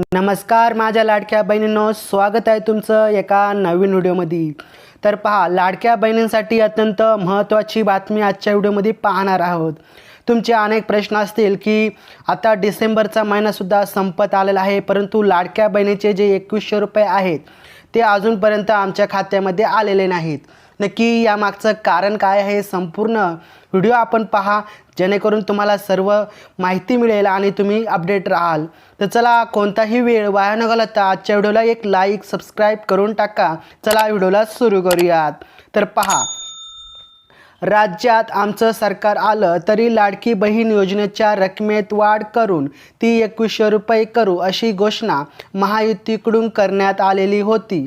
नमस्कार माझ्या लाडक्या बहिणींनो स्वागत आहे तुमचं एका नवीन व्हिडिओमध्ये. तर पहा लाडक्या बहिणींसाठी अत्यंत महत्त्वाची बातमी आजच्या व्हिडिओमध्ये पाहणार आहोत. तुमचे अनेक प्रश्न असतील की आता डिसेंबरचा महिनासुद्धा संपत आलेला आहे परंतु लाडक्या बहिणीचे जे एकवीसशे रुपये आहेत ते अजूनपर्यंत आमच्या खात्यामध्ये आलेले नाहीत. नक्की यामागचं कारण काय आहे संपूर्ण व्हिडिओ आपण पहा. जेणेकरून तुम्हाला सर्व माहिती मिळेल आणि तुम्ही अपडेट राहाल. तर चला कोणताही वेळ वाया न घालवता आजच्या व्हिडिओला एक लाईक सबस्क्राईब करून टाका. चला व्हिडिओला सुरू करूयात. तर पहा. राज्यात आमचं सरकार आलं तरी लाडकी बहीण योजनेच्या रकमेत वाढ करून ती एकवीसशे रुपये करू अशी घोषणा महायुतीकडून करण्यात आलेली होती.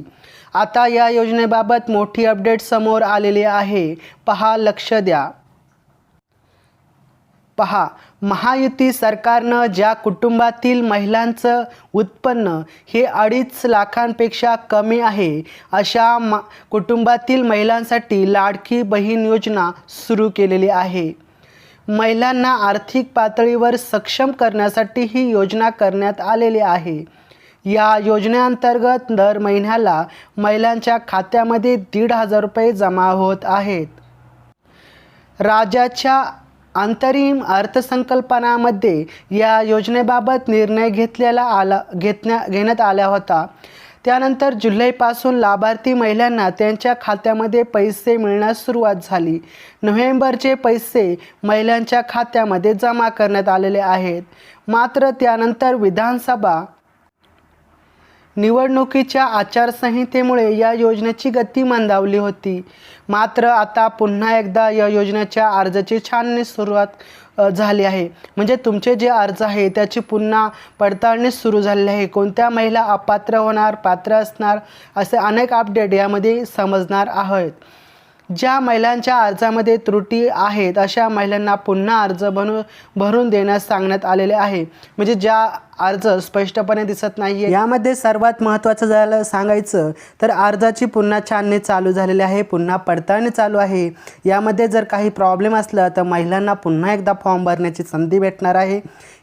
आता या योजनेबाबत मोठी अपडेट समोर आलेली आहे. पहा लक्ष द्या. पहा महायुती सरकारनं ज्या कुटुंबातील महिलांचं उत्पन्न हे अडीच लाखांपेक्षा कमी आहे अशा मा कुटुंबातील महिलांसाठी लाडकी बहीण योजना सुरू केलेली आहे. महिलांना आर्थिक पातळीवर सक्षम करण्यासाठी ही योजना करण्यात आलेली आहे. या योजनेअंतर्गत दर महिन्याला महिलांच्या खात्यामध्ये दीड हजार रुपये जमा होत आहेत. राज्याच्या अंतरिम अर्थसंकल्पनामध्ये या योजनेबाबत निर्णय घेतलेला आला घेतण्या घेण्यात आला होता. त्यानंतर जुलैपासून लाभार्थी महिलांना त्यांच्या खात्यामध्ये पैसे मिळण्यास सुरुवात झाली. नोव्हेंबरचे पैसे महिलांच्या खात्यामध्ये जमा करण्यात आलेले आहेत. मात्र त्यानंतर विधानसभा निवडणुकीच्या आचारसंहितेमुळे या योजनेची गती मंदावली होती. मात्र आता पुन्हा एकदा या योजनेच्या अर्जाची छाननी सुरुवात झाली आहे. म्हणजे तुमचे जे अर्ज आहे त्याची पुन्हा पडताळणी सुरू झालेली आहे. कोणत्या महिला अपात्र होणार पात्र असणार असे अनेक अपडेट यामध्ये समजणार आहेत. ज्या महिलांच्या अर्जामध्ये त्रुटी आहेत अशा महिलांना पुन्हा अर्ज बनू भरून देण्यास सांगण्यात आलेले आहे. म्हणजे ज्या अर्ज स्पष्टपणे दिसत नाही यामध्ये सर्वात महत्त्वाचं झालं सांगायचं तर अर्जाची पुन्हा छाननी चालू झालेली आहे पुन्हा पडताळणी चालू आहे. यामध्ये जर काही प्रॉब्लेम असला तर महिलांना पुन्हा एकदा फॉर्म भरण्याची संधी भेटणार आहे.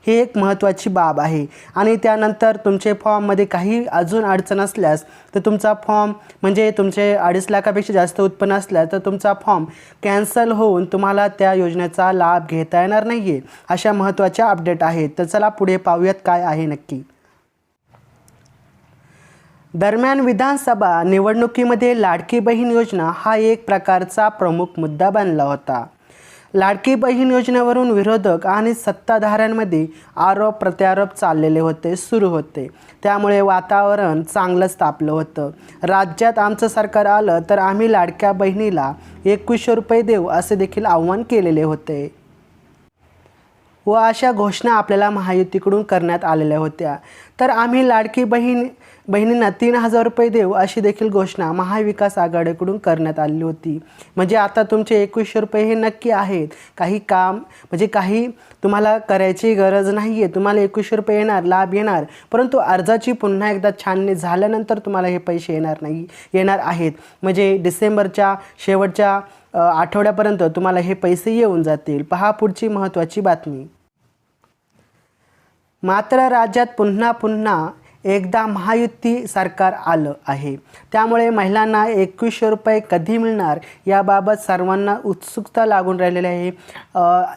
ही एक महत्त्वाची बाब आहे. आणि त्यानंतर तुमचे फॉर्ममध्ये काही अजून अडचण असल्यास तर तुमचा फॉर्म म्हणजे तुमचे अडीच लाखापेक्षा जास्त उत्पन्न असल्यास तर तुमचा फॉर्म कॅन्सल होऊन तुम्हाला त्या योजनेचा लाभ घेता येणार नाही आहे अशा महत्त्वाच्या अपडेट आहेत. तर चला पुढे पाहूयात काय आहे नक्की. दरम्यान विधानसभा निवडणुकीमध्ये लाडकी बहीण योजना हा एक प्रकारचा प्रमुख मुद्दा बनला होता. लाडकी बहीण योजनेवरून विरोधक आणि सत्ताधाऱ्यांमध्ये आरोप प्रत्यारोप चाललेले होते सुरू होते. त्यामुळे वातावरण चांगलंच तापलं होतं. राज्यात आमचं सरकार आलं तर आम्ही लाडक्या बहिणीला एकवीसशे रुपये देऊ असे देखील आव्हान केलेले होते. व अशा घोषणा आपल्याला महायुतीकडून करण्यात आलेल्या होत्या. तर आम्ही लाडकी बहीण बहिणींना तीन हजार रुपये देऊ अशी देखील घोषणा महाविकास आघाडीकडून करण्यात आली होती. म्हणजे आता तुमचे एकवीसशे रुपये हे नक्की आहेत. काही काम म्हणजे काही तुम्हाला करायची गरज नाही आहे तुम्हाला एकवीसशे रुपये येणार लाभ येणार. परंतु अर्जाची पुन्हा एकदा छाननी झाल्यानंतर तुम्हाला हे पैसे येणार नाही येणार आहेत. म्हणजे डिसेंबरच्या शेवटच्या आठवड्यापर्यंत तुम्हाला हे पैसे येऊन जातील. पहा पुढची महत्त्वाची बातमी. मात्र राज्यात पुन्हा पुन्हा एकदा महायुती सरकार आलं आहे. त्यामुळे महिलांना एकवीसशे रुपये कधी मिळणार याबाबत सर्वांना उत्सुकता लागून राहिलेली आहे.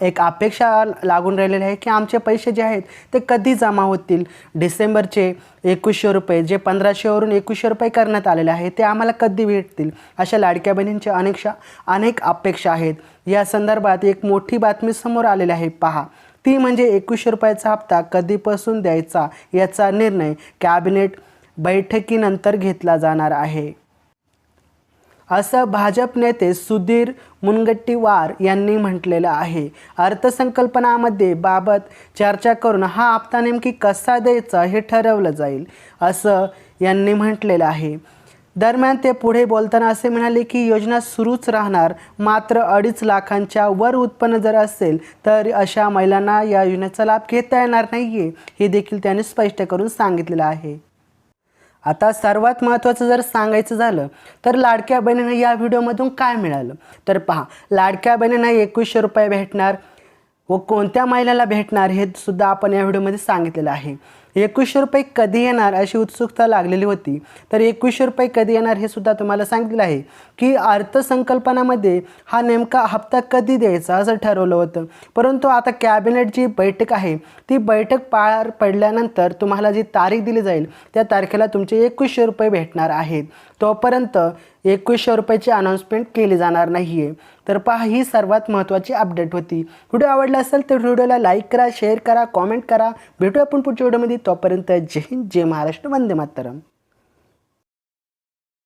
एक अपेक्षा लागून राहिलेली आहे की आमचे पैसे जे आहेत ते कधी जमा होतील? डिसेंबरचे एकवीसशे रुपये जे पंधराशेवरून एकवीसशे रुपये करण्यात आलेले आहे ते आम्हाला कधी भेटतील? अशा लाडक्या बहिणींच्या अनेकशा अनेक अपेक्षा आहेत. या संदर्भात एक मोठी बातमी समोर आलेली आहे. पहा ती म्हणजे एकवीसशे रुपयाचा हप्ता कधीपासून द्यायचा याचा निर्णय कॅबिनेट बैठकीनंतर घेतला जाणार आहे. असं भाजप नेते सुधीर मुनगट्टीवार यांनी म्हटलेलं आहे. अर्थसंकल्पनामध्ये बाबत चर्चा करून हा हप्ता नेमकी कसा द्यायचा हे ठरवलं जाईल असं यांनी म्हटलेलं आहे. दरम्यान ते पुढे बोलताना असे म्हणाले की योजना सुरूच राहणार. मात्र अडीच लाखांच्या वर उत्पन्न जर असेल तर अशा महिलांना या योजनेचा लाभ घेता येणार नाही आहे हे देखील त्यांनी स्पष्ट करून सांगितलेलं आहे. आता सर्वात महत्त्वाचं जर सांगायचं झालं तर लाडक्या बहिणींना या व्हिडिओमधून काय मिळालं? तर पहा लाडक्या बहिणींना एकवीसशे रुपये भेटणार व कोणत्या महिलाला भेटणार हे सुद्धा आपण या व्हिडिओमध्ये सांगितलेलं आहे. एकवीसशे रुपये कधी येणार अशी उत्सुकता लागलेली होती. तर एकवीसशे रुपये कधी येणार हे सुद्धा तुम्हाला सांगितलं आहे की अर्थसंकल्पनामध्ये हा नेमका हप्ता कधी द्यायचा असं ठरवलं होतं. परंतु आता कॅबिनेट जी बैठक आहे ती बैठक पार पडल्यानंतर तुम्हाला जी तारीख दिली जाईल त्या तारखेला तुमचे एकवीसशे रुपये भेटणार आहेत. तोपर्यंत एकवीसशे रुपयाची अनाऊन्समेंट केली जाणार नाही आहे तर पहा ही सर्वात महत्त्वाची अपडेट होती. व्हिडिओ आवडला असेल तर व्हिडिओला लाईक करा शेअर करा कॉमेंट करा. भेटू आपण पुढच्या व्हिडिओमध्ये. तोपर्यंत जय हिंद जय महाराष्ट्र वंदे मातरम.